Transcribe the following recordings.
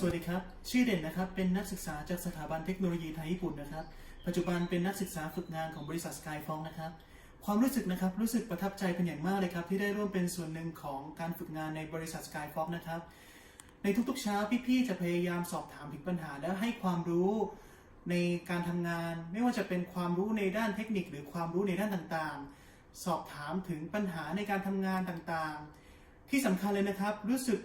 สวัสดีครับ ชื่อเด่นนะครับ เป็นนักศึกษาจากสถาบันเทคโนโลยีไทยญี่ปุ่นนะครับ ปัจจุบันเป็นนักศึกษาฝึกงานของบริษัทสกายฟองนะครับ ความรู้สึกนะครับ รู้สึกประทับใจเป็นอย่างมากเลยครับ ที่ได้ร่วมเป็นส่วนหนึ่งของการฝึกงานในบริษัทสกายฟองนะครับ ในทุกๆเช้าพี่ๆจะพยายามสอบถามถึงปัญหา และให้ความรู้ในการทำงาน ไม่ว่าจะเป็นความรู้ในด้านเทคนิค หรือความรู้ในด้านต่างๆ สอบถามถึงปัญหาในการทำงานต่างๆ ที่สำคัญเลยนะครับ รู้สึก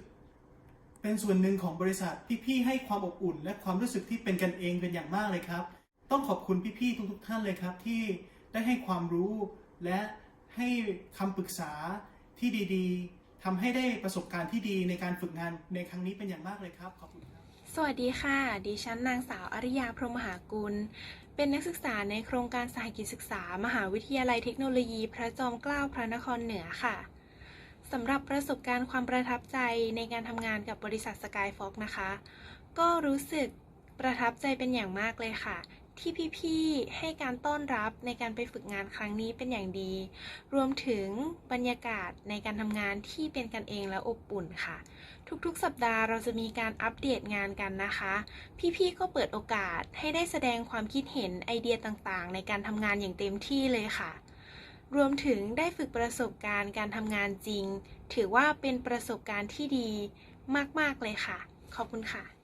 เป็นส่วนหนึ่งของบริษัทพี่ๆให้ความอบอุ่น และความรู้สึกที่เป็นกันเองเป็นอย่างมากเลยครับ ต้องขอบคุณพี่ๆทุกๆท่านเลยครับที่ได้ให้ความรู้และให้คำปรึกษาที่ดีๆทำให้ได้ประสบการณ์ที่ดีในการฝึกงานในครั้งนี้เป็นอย่างมากเลยครับขอบคุณครับสวัสดีค่ะ ดิฉันนางสาวอริยาพรหมหากุล เป็นนักศึกษาในโครงการสหกิจศึกษา มหาวิทยาลัยเทคโนโลยี พระจอมเกล้าพระนครเหนือค่ะ สำหรับประสบการณ์ความประทับใจในการทำงานกับบริษัทสกายฟ็อกนะคะ ก็รู้สึกประทับใจเป็นอย่างมากเลยค่ะ ที่พี่ๆให้การต้อนรับในการไปฝึกงานครั้งนี้เป็นอย่างดี รวมถึงบรรยากาศในการทำงานที่เป็นกันเองและอบอุ่นค่ะ ทุกๆ สัปดาห์เราจะมีการอัปเดตงานกันนะคะ พี่ๆก็เปิดโอกาสให้ได้แสดงความคิดเห็นไอเดียต่างๆ ในการทำงานอย่างเต็มที่เลยค่ะ รวมถึงได้ฝึกประสบการณ์การทำงานจริง ถือว่าเป็นประสบการณ์ที่ดีมาก ๆ เลยค่ะ ขอบคุณค่ะ